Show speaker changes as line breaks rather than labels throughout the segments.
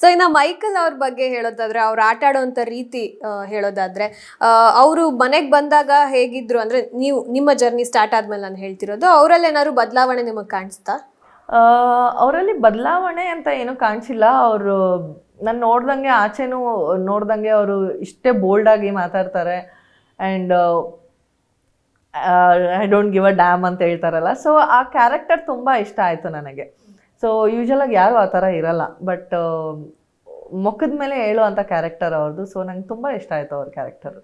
So ಇನ್ನು Michael ಅವ್ರ ಬಗ್ಗೆ ಹೇಳೋದಾದ್ರೆ, ಅವ್ರು ಆಟ ರೀತಿ ಹೇಳೋದಾದ್ರೆ ಅವರು ಮನೆಗೆ ಬಂದಾಗ ಹೇಗಿದ್ರು ಅಂದ್ರೆ, ನೀವು, ನಿಮ್ಮ ಜರ್ನಿ ಸ್ಟಾರ್ಟ್ ಆದ್ಮೇಲೆ ನಾನು ಹೇಳ್ತಿರೋದು ಅವರಲ್ಲಿ ಏನಾದ್ರು ಬದಲಾವಣೆ ನಿಮಗೆ ಕಾಣಿಸ್ತಾ?
ಅವರಲ್ಲಿ ಬದಲಾವಣೆ ಅಂತ ಏನೂ ಕಾಣಿಸಿಲ್ಲ. ಅವರು, ನಾನು ನೋಡ್ದಂಗೆ ಆಚೆನೂ ನೋಡ್ದಂಗೆ ಅವರು ಇಷ್ಟೇ ಬೋಲ್ಡಾಗಿ ಮಾತಾಡ್ತಾರೆ. And I don't give a damn ಅಂತ ಹೇಳ್ತಾರಲ್ಲ. ಸೊ ಆ ಕ್ಯಾರೆಕ್ಟರ್ ತುಂಬ ಇಷ್ಟ ಆಯಿತು ನನಗೆ. ಸೊ ಯೂಶ್ವಲಾಗಿ ಯಾರು ಆ ಥರ ಇರಲ್ಲ. ಬಟ್ ಮುಖದ ಮೇಲೆ ಹೇಳುವಂಥ ಕ್ಯಾರೆಕ್ಟರ್ ಅವ್ರದ್ದು ಸೊ ನಂಗೆ ತುಂಬ ಇಷ್ಟ ಆಯಿತು ಅವ್ರ ಕ್ಯಾರೆಕ್ಟರು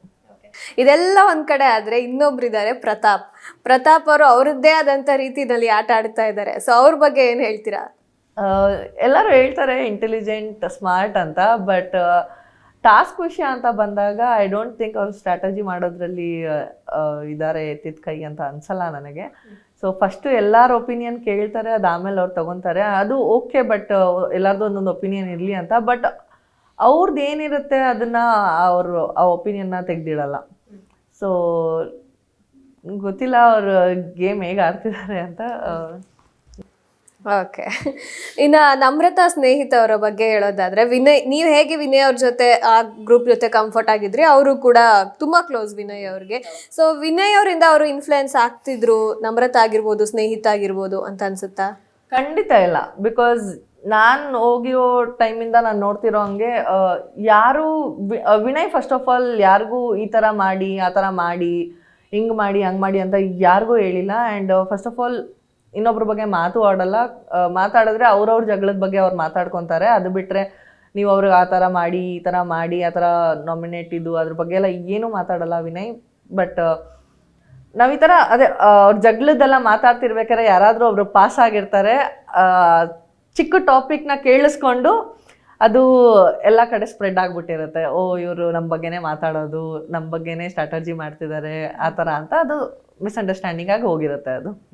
ಇದೆಲ್ಲ ಒಂದ್ ಕಡೆ ಆದ್ರೆ ಇನ್ನೊಬ್ರು ಇದ್ದಾರೆ ಪ್ರತಾಪ್. ಪ್ರತಾಪ್ ಅವರು ಅವರದ್ದೇ ಆದಂತ ರೀತಿಯಲ್ಲಿ ಆಟ ಆಡ್ತಾ ಇದ್ದಾರೆ ಸೊ ಅವ್ರ ಬಗ್ಗೆ ಏನ್ ಹೇಳ್ತೀರಾ?
ಎಲ್ಲರೂ ಹೇಳ್ತಾರೆ ಇಂಟೆಲಿಜೆಂಟ್ ಸ್ಮಾರ್ಟ್ ಅಂತ. ಬಟ್ ಟಾಸ್ಕ್ ವಿಷಯ ಅಂತ ಬಂದಾಗ ಐ ಡೋಂಟ್ ಥಿಂಕ್ ಅವ್ರು ಸ್ಟ್ರಾಟಜಿ ಮಾಡೋದ್ರಲ್ಲಿ ಇದ್ದಾರೆ ಎತ್ತಿದ ಕೈ ಅಂತ ಅನ್ಸಲ್ಲ ನನಗೆ. ಸೊ ಫಸ್ಟು ಎಲ್ಲರ ಒಪಿನಿಯನ್ ಕೇಳ್ತಾರೆ ಅದು ಆಮೇಲೆ ಅವ್ರು ತಗೊತಾರೆ. ಅದು ಓಕೆ ಬಟ್ ಎಲ್ಲರದ್ದು ಒಂದೊಂದು ಒಪಿನಿಯನ್ ಇರಲಿ ಅಂತ. ಬಟ್ ಅವ್ರದ್ದು ಏನಿರುತ್ತೆ ಅದನ್ನ ಅವರು, ಆ ಒಪಿನಿಯನ್ನ ತೆಗೆದಿಡಲ್ಲ. ಸೊ ಗೊತ್ತಿಲ್ಲ ಅವ್ರ ಗೇಮ್ ಹೇಗೆ ಆಡ್ತಿದ್ದಾರೆ ಅಂತ.
ಓಕೆ. ಇನ್ನ ನಮ್ರತಾ ಸ್ನೇಹಿತ ಅವರ ಬಗ್ಗೆ ಹೇಳೋದಾದ್ರೆ, ವಿನಯ್, ನೀವು ಹೇಗೆ ವಿನಯ್ ಅವ್ರ ಜೊತೆ ಆ ಗ್ರೂಪ್ ಜೊತೆ ಕಂಫರ್ಟ್ ಆಗಿದ್ರಿ? ಅವರು ಕೂಡ ತುಂಬಾ ಕ್ಲೋಸ್ ವಿನಯ್ ಅವ್ರಿಗೆ. ಸೊ ವಿನಯ್ ಅವರಿಂದ ಅವರು ಇನ್ಫ್ಲುಯೆನ್ಸ್ ಆಗ್ತಿದ್ರು? ನಮ್ರತಾ ಆಗಿರ್ಬೋದು, ಸ್ನೇಹಿತ ಆಗಿರ್ಬೋದು ಅಂತ ಅನ್ಸುತ್ತಾ?
ಖಂಡಿತ ಇಲ್ಲ. ಬಿಕಾಸ್ ನಾನು ಹೋಗಿರೋ ಟೈಮಿಂದ ನಾನು ನೋಡ್ತಿರೋ ಹಂಗೆ ಯಾರು ವಿನಯ್ ಫಸ್ಟ್ ಆಫ್ ಆಲ್ ಯಾರಿಗೂ ಈ ಥರ ಮಾಡಿ, ಆ ಥರ ಮಾಡಿ, ಹಿಂಗೆ ಮಾಡಿ, ಹಂಗೆ ಮಾಡಿ ಅಂತ ಯಾರಿಗೂ ಹೇಳಿಲ್ಲ. ಆ್ಯಂಡ್ ಫಸ್ಟ್ ಆಫ್ ಆಲ್ ಇನ್ನೊಬ್ರ ಬಗ್ಗೆ ಮಾತು ಆಡಲ್ಲ. ಮಾತಾಡಿದ್ರೆ ಅವ್ರವ್ರ ಜಗಳದ ಬಗ್ಗೆ ಅವ್ರು ಮಾತಾಡ್ಕೊತಾರೆ. ಅದು ಬಿಟ್ಟರೆ ನೀವು ಅವ್ರಿಗೆ ಆ ಥರ ಮಾಡಿ, ಈ ಥರ ಮಾಡಿ, ಆ ಥರ ನಾಮಿನೇಟ್ ಇದು ಅದ್ರ ಬಗ್ಗೆ ಎಲ್ಲ ಏನೂ ಮಾತಾಡಲ್ಲ ವಿನಯ್. ಬಟ್ ನಾವು ಈ ಥರ ಅದೇ ಅವ್ರ ಜಗಳದ್ದೆಲ್ಲ ಮಾತಾಡ್ತಿರ್ಬೇಕಾದ್ರೆ ಯಾರಾದರೂ ಒಬ್ರು ಪಾಸ್ ಆಗಿರ್ತಾರೆ. ಚಿಕ್ಕ ಟಾಪಿಕ್ನ ಕೇಳಿಸ್ಕೊಂಡು ಅದು ಎಲ್ಲ ಕಡೆ ಸ್ಪ್ರೆಡ್ ಆಗಿಬಿಟ್ಟಿರುತ್ತೆ. ಓ, ಇವರು ನಮ್ಮ ಬಗ್ಗೆನೇ ಮಾತಾಡೋದು ನಮ್ಮ ಬಗ್ಗೆನೇ ಸ್ಟ್ರಾಟಜಿ ಮಾಡ್ತಿದ್ದಾರೆ, ಆ ಥರ ಅಂತ ಅದು ಮಿಸ್ಅಂಡರ್ಸ್ಟ್ಯಾಂಡಿಂಗ್ ಆಗಿ ಹೋಗಿರುತ್ತೆ ಅದು.